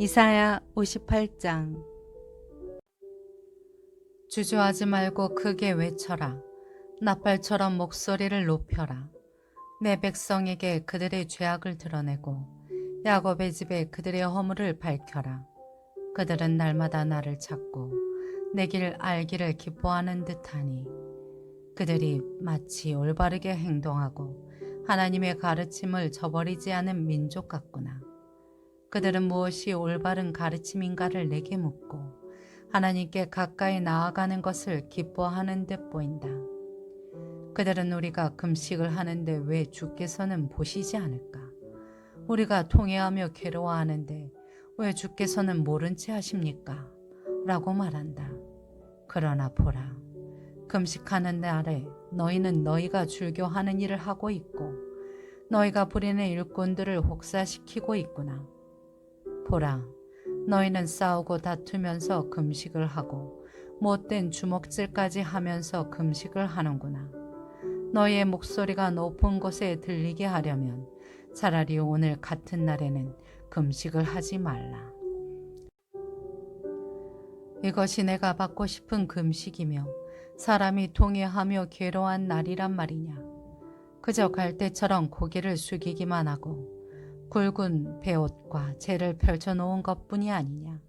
이사야 58장 주저하지 말고 크게 외쳐라. 나팔처럼 목소리를 높여라. 내 백성에게 그들의 죄악을 드러내고 야곱의 집에 그들의 허물을 밝혀라. 그들은 날마다 나를 찾고 내 길 알기를 기뻐하는 듯하니 그들이 마치 올바르게 행동하고 하나님의 가르침을 저버리지 않은 민족 같구나. 그들은 무엇이 올바른 가르침인가를 내게 묻고 하나님께 가까이 나아가는 것을 기뻐하는 듯 보인다. 그들은 우리가 금식을 하는데 왜 주께서는 보시지 않을까? 우리가 통회하며 괴로워하는데 왜 주께서는 모른 채 하십니까? 라고 말한다. 그러나 보라. 금식하는 날에 너희는 너희가 즐겨하는 일을 하고 있고 너희가 부리는 일꾼들을 혹사시키고 있구나. 보라, 너희는 싸우고 다투면서 금식을 하고 못된 주먹질까지 하면서 금식을 하는구나. 너희의 목소리가 높은 곳에 들리게 하려면 차라리 오늘 같은 날에는 금식을 하지 말라. 이것이 내가 받고 싶은 금식이며 사람이 통회하며 괴로워한 날이란 말이냐. 그저 갈대처럼 고개를 숙이기만 하고 굵은 베옷과 재를 펼쳐놓은 것뿐이 아니냐.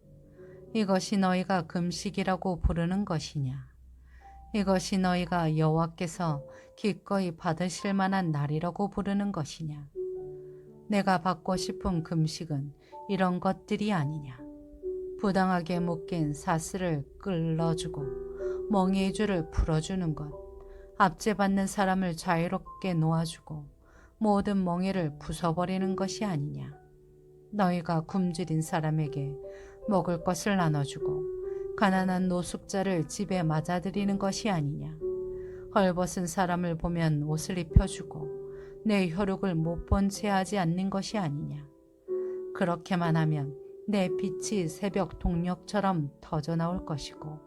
이것이 너희가 금식이라고 부르는 것이냐. 이것이 너희가 여호와께서 기꺼이 받으실 만한 날이라고 부르는 것이냐. 내가 받고 싶은 금식은 이런 것들이 아니냐. 부당하게 묶인 사슬을 끌어주고 멍에의 줄을 풀어주는 것. 압제받는 사람을 자유롭게 놓아주고 모든 멍에를 부숴버리는 것이 아니냐. 너희가 굶주린 사람에게 먹을 것을 나눠주고 가난한 노숙자를 집에 맞아들이는 것이 아니냐. 헐벗은 사람을 보면 옷을 입혀주고 내 혈육을 못 본 채 하지 않는 것이 아니냐. 그렇게만 하면 내 빛이 새벽 동력처럼 터져 나올 것이고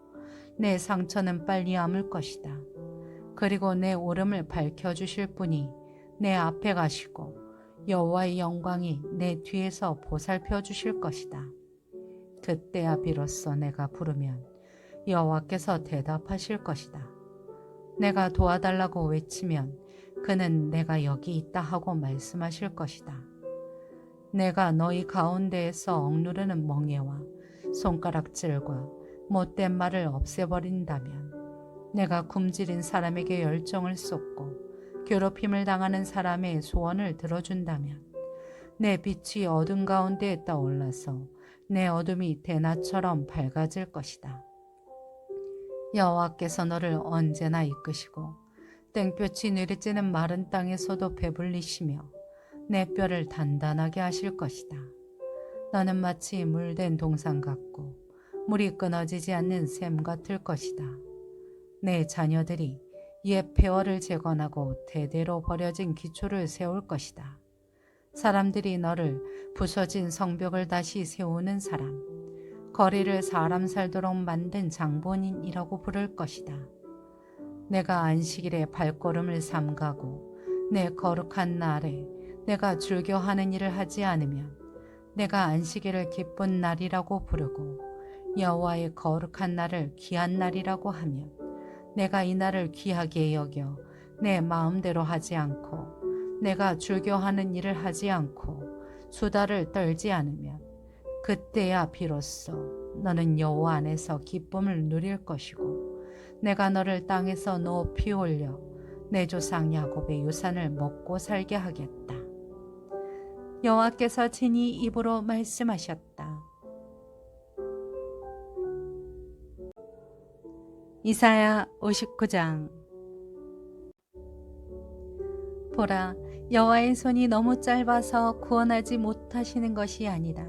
내 상처는 빨리 아물 것이다. 그리고 내 오름을 밝혀 주실 분이 내 앞에 가시고 여호와의 영광이 내 뒤에서 보살펴 주실 것이다. 그때야 비로소 내가 부르면 여호와께서 대답하실 것이다. 내가 도와달라고 외치면 그는 내가 여기 있다 하고 말씀하실 것이다. 내가 너희 가운데에서 억누르는 멍에와 손가락질과 못된 말을 없애버린다면 내가 굶주린 사람에게 열정을 쏟고 괴롭힘을 당하는 사람의 소원을 들어준다면 내 빛이 어둠 가운데 떠올라서 내 어둠이 대낮처럼 밝아질 것이다. 여호와께서 너를 언제나 이끄시고 땡볕이 내리쬐는 마른 땅에서도 배불리시며 내 뼈를 단단하게 하실 것이다. 너는 마치 물된 동상 같고 물이 끊어지지 않는 샘 같을 것이다. 내 자녀들이 옛 폐허를 재건하고 대대로 버려진 기초를 세울 것이다. 사람들이 너를 부서진 성벽을 다시 세우는 사람, 거리를 사람 살도록 만든 장본인이라고 부를 것이다. 내가 안식일에 발걸음을 삼가고 내 거룩한 날에 내가 즐겨 하는 일을 하지 않으면 내가 안식일을 기쁜 날이라고 부르고 여호와의 거룩한 날을 귀한 날이라고 하면 내가 이 날을 귀하게 여겨 내 마음대로 하지 않고 내가 즐겨하는 일을 하지 않고 수다를 떨지 않으면 그때야 비로소 너는 여호와 안에서 기쁨을 누릴 것이고 내가 너를 땅에서 높이 올려 내 조상 야곱의 유산을 먹고 살게 하겠다. 여호와께서 친히 입으로 말씀하셨다. 이사야 59장 보라 여호와의 손이 너무 짧아서 구원하지 못하시는 것이 아니다.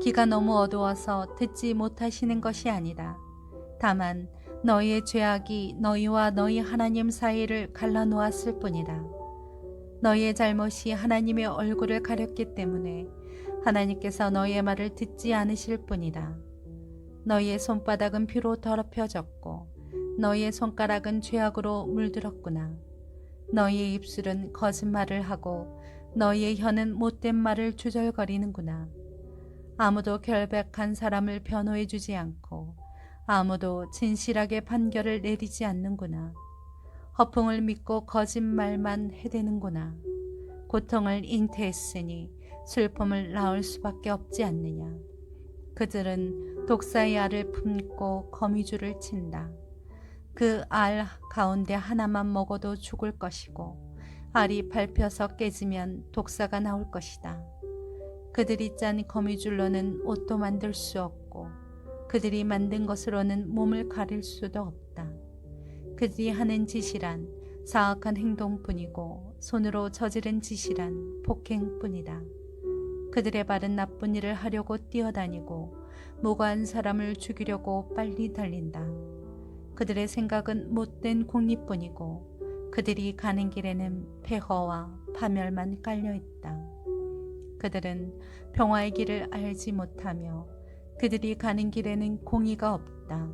귀가 너무 어두워서 듣지 못하시는 것이 아니다. 다만 너희의 죄악이 너희와 너희 하나님 사이를 갈라놓았을 뿐이다. 너희의 잘못이 하나님의 얼굴을 가렸기 때문에 하나님께서 너희의 말을 듣지 않으실 뿐이다. 너희의 손바닥은 피로 더럽혀졌고 너희의 손가락은 죄악으로 물들었구나. 너희의 입술은 거짓말을 하고 너희의 혀는 못된 말을 주절거리는구나. 아무도 결백한 사람을 변호해 주지 않고 아무도 진실하게 판결을 내리지 않는구나. 허풍을 믿고 거짓말만 해대는구나. 고통을 잉태했으니 슬픔을 낳을 수밖에 없지 않느냐. 그들은 독사의 알을 품고 거미줄을 친다. 그 알 가운데 하나만 먹어도 죽을 것이고 알이 밟혀서 깨지면 독사가 나올 것이다. 그들이 짠 거미줄로는 옷도 만들 수 없고 그들이 만든 것으로는 몸을 가릴 수도 없다. 그들이 하는 짓이란 사악한 행동뿐이고 손으로 저지른 짓이란 폭행뿐이다. 그들의 발은 나쁜 일을 하려고 뛰어다니고 무고한 사람을 죽이려고 빨리 달린다. 그들의 생각은 못된 공리뿐이고 그들이 가는 길에는 폐허와 파멸만 깔려 있다. 그들은 평화의 길을 알지 못하며 그들이 가는 길에는 공의가 없다.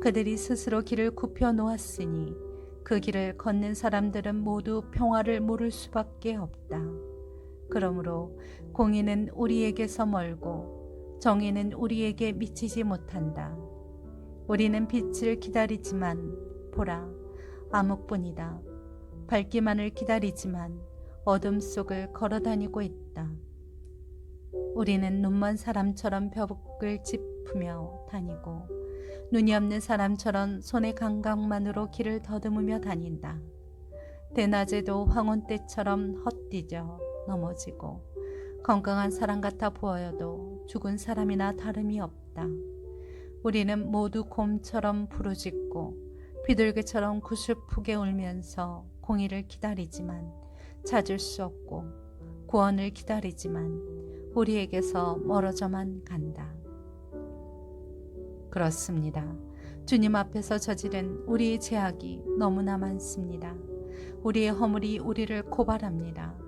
그들이 스스로 길을 굽혀 놓았으니 그 길을 걷는 사람들은 모두 평화를 모를 수밖에 없다. 그러므로 공의는 우리에게서 멀고 정의는 우리에게 미치지 못한다. 우리는 빛을 기다리지만 보라 암흑뿐이다. 밝기만을 기다리지만 어둠 속을 걸어 다니고 있다. 우리는 눈먼 사람처럼 벽을 짚으며 다니고 눈이 없는 사람처럼 손의 감각만으로 길을 더듬으며 다닌다. 대낮에도 황혼 때처럼 헛디져 넘어지고 건강한 사람 같아 보여도 죽은 사람이나 다름이 없다. 우리는 모두 곰처럼 부르짖고 비둘기처럼 구슬프게 울면서 공의를 기다리지만 찾을 수 없고 구원을 기다리지만 우리에게서 멀어져만 간다. 그렇습니다. 주님 앞에서 저지른 우리의 죄악이 너무나 많습니다. 우리의 허물이 우리를 고발합니다.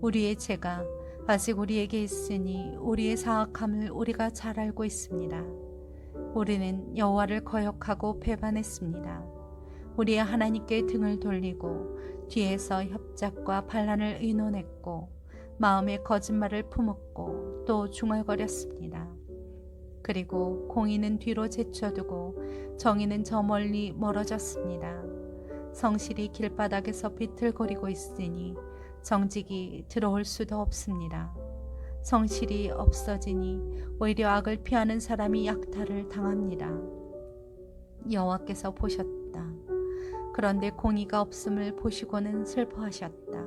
우리의 죄가 아직 우리에게 있으니 우리의 사악함을 우리가 잘 알고 있습니다. 우리는 여호와를 거역하고 배반했습니다. 우리의 하나님께 등을 돌리고 뒤에서 협작과 반란을 의논했고 마음에 거짓말을 품었고 또 중얼거렸습니다. 그리고 공의는 뒤로 제쳐두고 정의는 저 멀리 멀어졌습니다. 성실이 길바닥에서 비틀거리고 있으니 정직이 들어올 수도 없습니다. 성실이 없어지니 오히려 악을 피하는 사람이 약탈을 당합니다. 여호와께서 보셨다. 그런데 공의가 없음을 보시고는 슬퍼하셨다.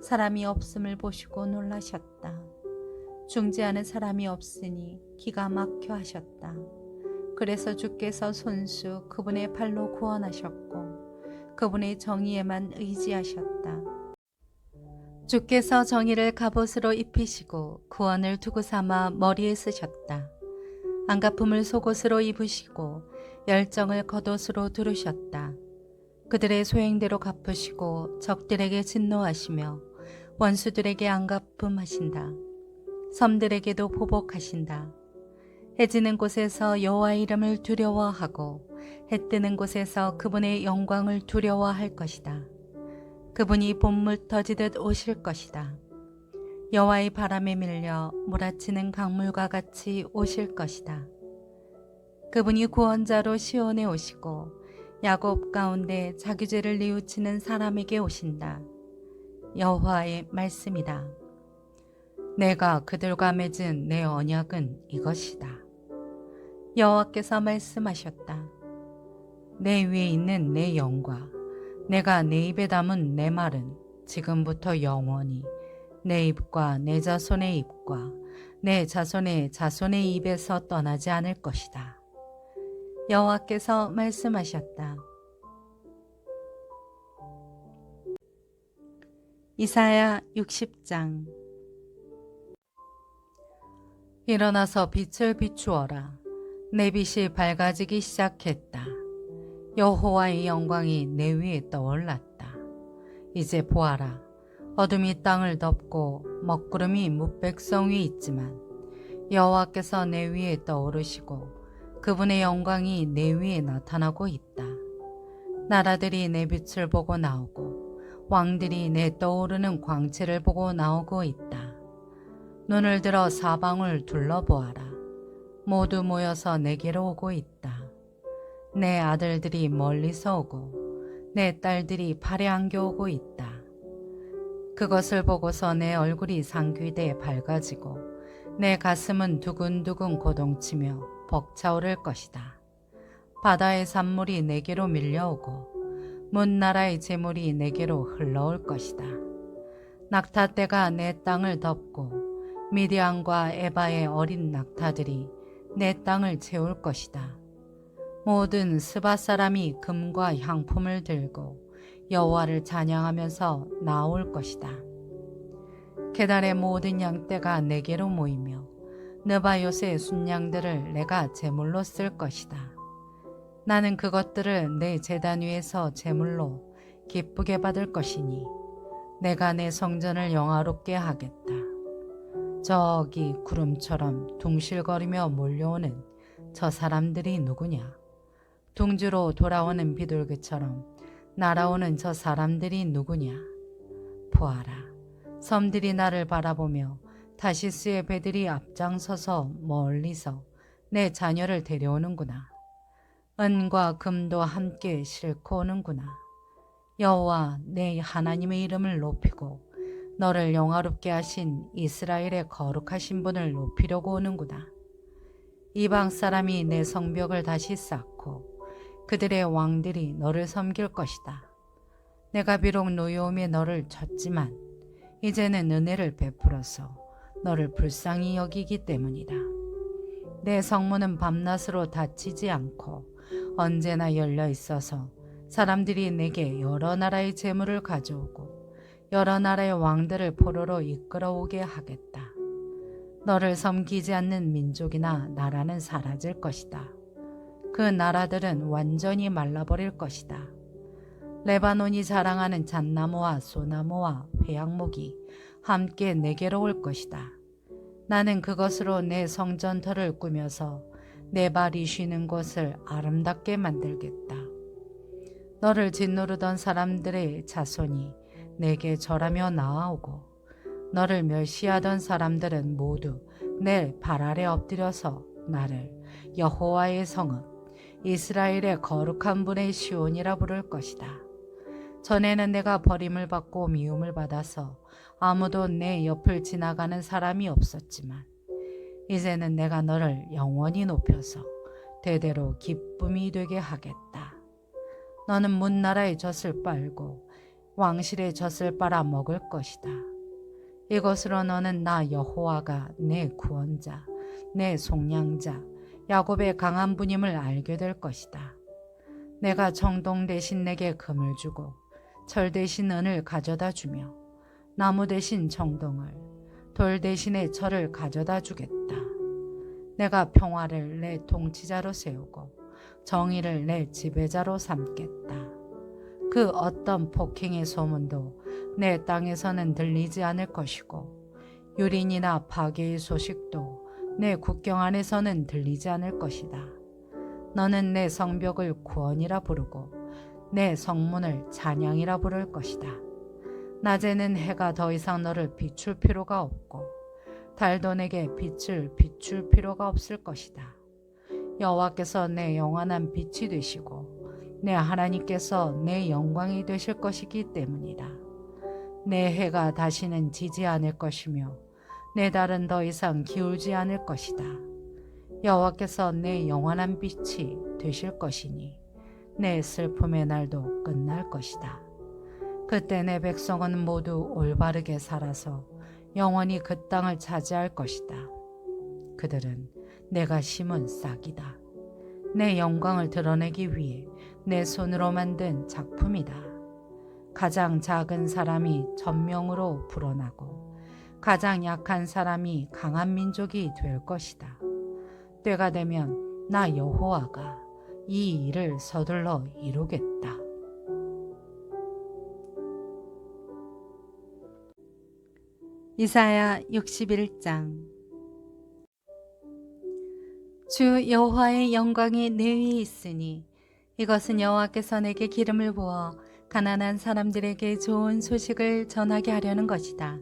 사람이 없음을 보시고 놀라셨다. 중재하는 사람이 없으니 기가 막혀 하셨다. 그래서 주께서 손수 그분의 발로 구원하셨고 그분의 정의에만 의지하셨다. 주께서 정의를 갑옷으로 입히시고 구원을 투구 삼아 머리에 쓰셨다. 안가품을 속옷으로 입으시고 열정을 겉옷으로 두르셨다. 그들의 소행대로 갚으시고 적들에게 진노하시며 원수들에게 안가품하신다. 섬들에게도 보복하신다. 해 지는 곳에서 여호와의 이름을 두려워하고 해 뜨는 곳에서 그분의 영광을 두려워할 것이다. 그분이 봄물 터지듯 오실 것이다. 여호와의 바람에 밀려 몰아치는 강물과 같이 오실 것이다. 그분이 구원자로 시온에 오시고 야곱 가운데 자기 죄를 뉘우치는 사람에게 오신다. 여호와의 말씀이다. 내가 그들과 맺은 내 언약은 이것이다. 여호와께서 말씀하셨다. 내 위에 있는 내 영과 내가 내 입에 담은 내 말은 지금부터 영원히 내 입과 내 자손의 입과 내 자손의 자손의 입에서 떠나지 않을 것이다. 여호와께서 말씀하셨다. 이사야 60장 일어나서 빛을 비추어라. 내 빛이 밝아지기 시작했다. 여호와의 영광이 내 위에 떠올랐다. 이제 보아라. 어둠이 땅을 덮고 먹구름이 무백성 위에 있지만 여호와께서 내 위에 떠오르시고 그분의 영광이 내 위에 나타나고 있다. 나라들이 내 빛을 보고 나오고 왕들이 내 떠오르는 광채를 보고 나오고 있다. 눈을 들어 사방을 둘러보아라. 모두 모여서 내게로 오고 있다. 내 아들들이 멀리서 오고 내 딸들이 팔에 안겨오고 있다. 그것을 보고서 내 얼굴이 상귀돼 밝아지고 내 가슴은 두근두근 고동치며 벅차오를 것이다. 바다의 산물이 내게로 밀려오고 문나라의 재물이 내게로 흘러올 것이다. 낙타떼가 내 땅을 덮고 미디안과 에바의 어린 낙타들이 내 땅을 채울 것이다. 모든 스바 사람이 금과 향품을 들고 여호와를 찬양하면서 나올 것이다. 계달의 모든 양떼가 내게로 모이며 느바요스의 순양들을 내가 제물로 쓸 것이다. 나는 그것들을 내 제단 위에서 제물로 기쁘게 받을 것이니 내가 내 성전을 영화롭게 하겠다. 저기 구름처럼 둥실거리며 몰려오는 저 사람들이 누구냐? 둥지로 돌아오는 비둘기처럼 날아오는 저 사람들이 누구냐? 보아라. 섬들이 나를 바라보며 다시스의 배들이 앞장서서 멀리서 내 자녀를 데려오는구나. 은과 금도 함께 싣고 오는구나. 여호와 내 하나님의 이름을 높이고 너를 영화롭게 하신 이스라엘의 거룩하신 분을 높이려고 오는구나. 이방 사람이 내 성벽을 다시 쌓고 그들의 왕들이 너를 섬길 것이다. 내가 비록 노여움에 너를 쳤지만 이제는 은혜를 베풀어서 너를 불쌍히 여기기 때문이다. 내 성문은 밤낮으로 닫히지 않고 언제나 열려 있어서 사람들이 내게 여러 나라의 재물을 가져오고 여러 나라의 왕들을 포로로 이끌어오게 하겠다. 너를 섬기지 않는 민족이나 나라는 사라질 것이다. 그 나라들은 완전히 말라버릴 것이다. 레바논이 자랑하는 잣나무와 소나무와 회양목이 함께 내게로 올 것이다. 나는 그것으로 내 성전터를 꾸며서 내 발이 쉬는 곳을 아름답게 만들겠다. 너를 짓누르던 사람들의 자손이 내게 절하며 나아오고 너를 멸시하던 사람들은 모두 내 발 아래 엎드려서 나를 여호와의 성읍 이스라엘의 거룩한 분의 시온이라 부를 것이다. 전에는 내가 버림을 받고 미움을 받아서 아무도 내 옆을 지나가는 사람이 없었지만 이제는 내가 너를 영원히 높여서 대대로 기쁨이 되게 하겠다. 너는 문나라의 젖을 빨고 왕실의 젖을 빨아 먹을 것이다. 이것으로 너는 나 여호와가 내 구원자, 내 속량자, 야곱의 강한 분임을 알게 될 것이다. 내가 정동 대신 내게 금을 주고 철 대신 은을 가져다 주며 나무 대신 정동을 돌 대신에 철을 가져다 주겠다. 내가 평화를 내 통치자로 세우고 정의를 내 지배자로 삼겠다. 그 어떤 폭행의 소문도 내 땅에서는 들리지 않을 것이고 유린이나 파괴의 소식도 내 국경 안에서는 들리지 않을 것이다. 너는 내 성벽을 구원이라 부르고 내 성문을 찬양이라 부를 것이다. 낮에는 해가 더 이상 너를 비출 필요가 없고 달도 내게 빛을 비출 필요가 없을 것이다. 여호와께서 내 영원한 빛이 되시고 내 하나님께서 내 영광이 되실 것이기 때문이다. 내 해가 다시는 지지 않을 것이며 내 달은 더 이상 기울지 않을 것이다. 여호와께서 내 영원한 빛이 되실 것이니 내 슬픔의 날도 끝날 것이다. 그때 내 백성은 모두 올바르게 살아서 영원히 그 땅을 차지할 것이다. 그들은 내가 심은 싹이다. 내 영광을 드러내기 위해 내 손으로 만든 작품이다. 가장 작은 사람이 전명으로 불어나고 가장 약한 사람이 강한 민족이 될 것이다. 때가 되면 나 여호와가 이 일을 서둘러 이루겠다. 이사야 61장 주 여호와의 영광이 내 위에 있으니 이것은 여호와께서 내게 기름을 부어 가난한 사람들에게 좋은 소식을 전하게 하려는 것이다.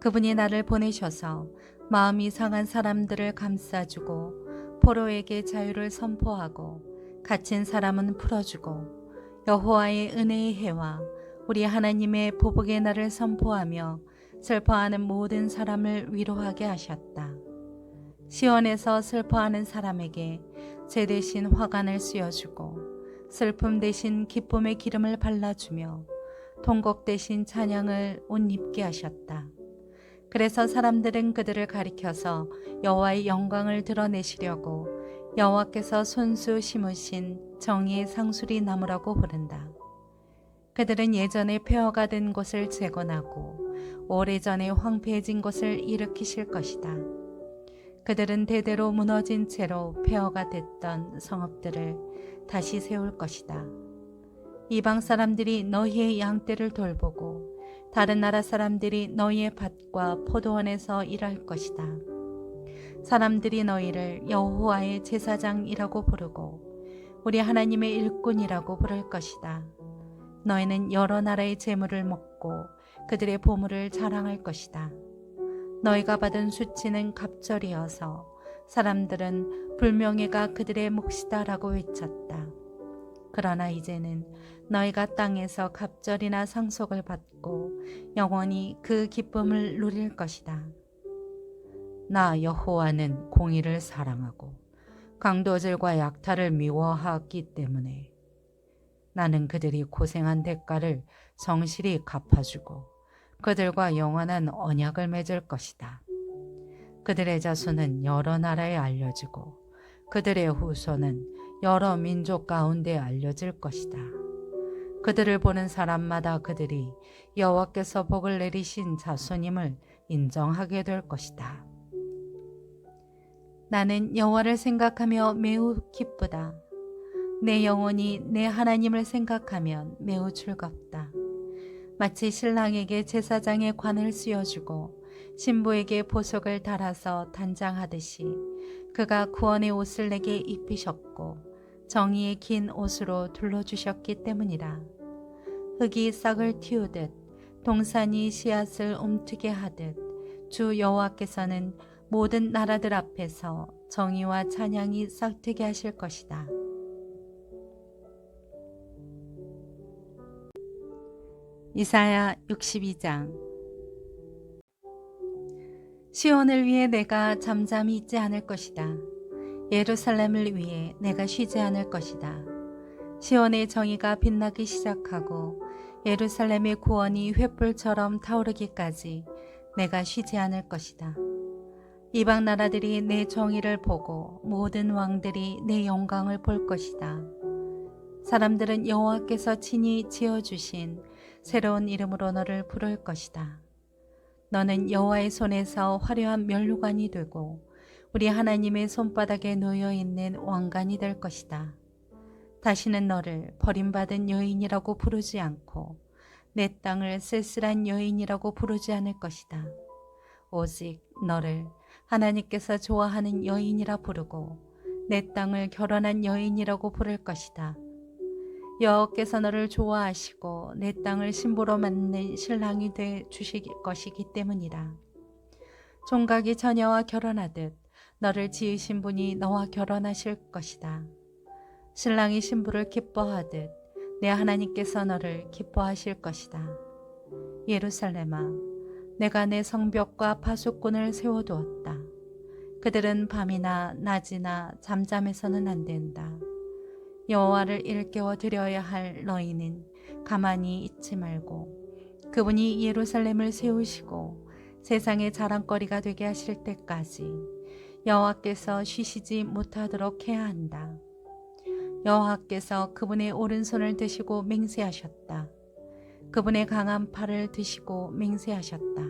그분이 나를 보내셔서 마음이 상한 사람들을 감싸주고 포로에게 자유를 선포하고 갇힌 사람은 풀어주고 여호와의 은혜의 해와 우리 하나님의 보복의 날을 선포하며 슬퍼하는 모든 사람을 위로하게 하셨다. 시온에서 슬퍼하는 사람에게 제 대신 화관을 씌워주고 슬픔 대신 기쁨의 기름을 발라주며 통곡 대신 찬양을 옷 입게 하셨다. 그래서 사람들은 그들을 가리켜서 여호와의 영광을 드러내시려고 여호와께서 손수 심으신 정의의 상수리 나무라고 부른다. 그들은 예전에 폐허가 된 곳을 재건하고 오래전에 황폐해진 곳을 일으키실 것이다. 그들은 대대로 무너진 채로 폐허가 됐던 성읍들을 다시 세울 것이다. 이방 사람들이 너희의 양떼를 돌보고 다른 나라 사람들이 너희의 밭과 포도원에서 일할 것이다. 사람들이 너희를 여호와의 제사장이라고 부르고 우리 하나님의 일꾼이라고 부를 것이다. 너희는 여러 나라의 재물을 먹고 그들의 보물을 자랑할 것이다. 너희가 받은 수치는 갑절이어서 사람들은 불명예가 그들의 몫이다라고 외쳤다. 그러나 이제는 너희가 땅에서 갑절이나 상속을 받고 영원히 그 기쁨을 누릴 것이다. 나 여호와는 공의를 사랑하고 강도들과 약탈을 미워하기 때문에 나는 그들이 고생한 대가를 성실히 갚아주고 그들과 영원한 언약을 맺을 것이다. 그들의 자손은 여러 나라에 알려지고 그들의 후손은 여러 민족 가운데 알려질 것이다. 그들을 보는 사람마다 그들이 여호와께서 복을 내리신 자손임을 인정하게 될 것이다. 나는 여호와를 생각하며 매우 기쁘다. 내 영혼이 내 하나님을 생각하면 매우 즐겁다. 마치 신랑에게 제사장의 관을 씌워주고 신부에게 보석을 달아서 단장하듯이 그가 구원의 옷을 내게 입히셨고 정의의 긴 옷으로 둘러주셨기 때문이라. 흙이 싹을 틔우듯 동산이 씨앗을 움트게 하듯 주 여호와께서는 모든 나라들 앞에서 정의와 찬양이 싹트게 하실 것이다. 이사야 62장 시온을 위해 내가 잠잠히 있지 않을 것이다. 예루살렘을 위해 내가 쉬지 않을 것이다. 시온의 정의가 빛나기 시작하고 예루살렘의 구원이 횃불처럼 타오르기까지 내가 쉬지 않을 것이다. 이방 나라들이 내 정의를 보고 모든 왕들이 내 영광을 볼 것이다. 사람들은 여호와께서 친히 지어 주신 새로운 이름으로 너를 부를 것이다. 너는 여호와의 손에서 화려한 멸류관이 되고 우리 하나님의 손바닥에 놓여 있는 왕관이 될 것이다. 다시는 너를 버림받은 여인이라고 부르지 않고 내 땅을 쓸쓸한 여인이라고 부르지 않을 것이다. 오직 너를 하나님께서 좋아하는 여인이라 부르고 내 땅을 결혼한 여인이라고 부를 것이다. 여호께서 너를 좋아하시고 내 땅을 신부로 맞는 신랑이 돼 주실 것이기 때문이라. 종각이 처녀와 결혼하듯 너를 지으신 분이 너와 결혼하실 것이다. 신랑이 신부를 기뻐하듯 내 하나님께서 너를 기뻐하실 것이다. 예루살렘아, 내가 내 성벽과 파수꾼을 세워두었다. 그들은 밤이나 낮이나 잠잠해서는 안 된다. 여호와를 일깨워 드려야 할 너희는 가만히 있지 말고 그분이 예루살렘을 세우시고 세상의 자랑거리가 되게 하실 때까지 여호와께서 쉬시지 못하도록 해야 한다. 여호와께서 그분의 오른손을 드시고 맹세하셨다. 그분의 강한 팔을 드시고 맹세하셨다.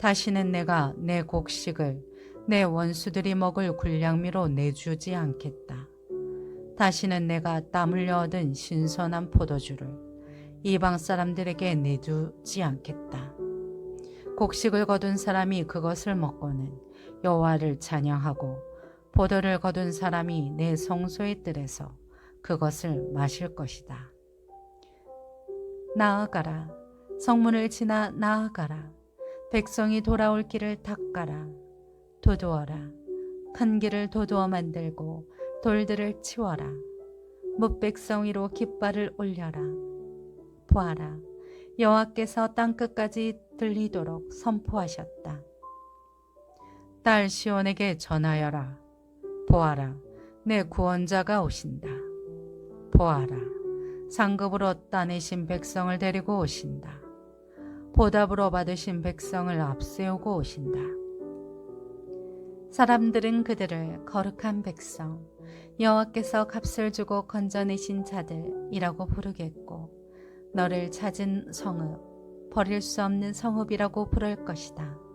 다시는 내가 내 곡식을 내 원수들이 먹을 군량미로 내주지 않겠다. 다시는 내가 땀 흘려 얻은 신선한 포도주를 이방 사람들에게 내주지 않겠다. 곡식을 거둔 사람이 그것을 먹고는 여호와를 찬양하고 포도를 거둔 사람이 내 성소의 뜰에서 그것을 마실 것이다. 나아가라. 성문을 지나 나아가라. 백성이 돌아올 길을 닦아라. 도두어라. 큰 길을 도두어 만들고 돌들을 치워라. 뭇백성 위로 깃발을 올려라. 보아라. 여호와께서 땅 끝까지 들리도록 선포하셨다. 딸 시온에게 전하여라. 보아라. 내 구원자가 오신다. 보아라. 상급으로 따내신 백성을 데리고 오신다. 보답으로 받으신 백성을 앞세우고 오신다. 사람들은 그들을 거룩한 백성, 여호와께서 값을 주고 건져내신 자들이라고 부르겠고, 너를 찾은 성읍, 버릴 수 없는 성읍이라고 부를 것이다.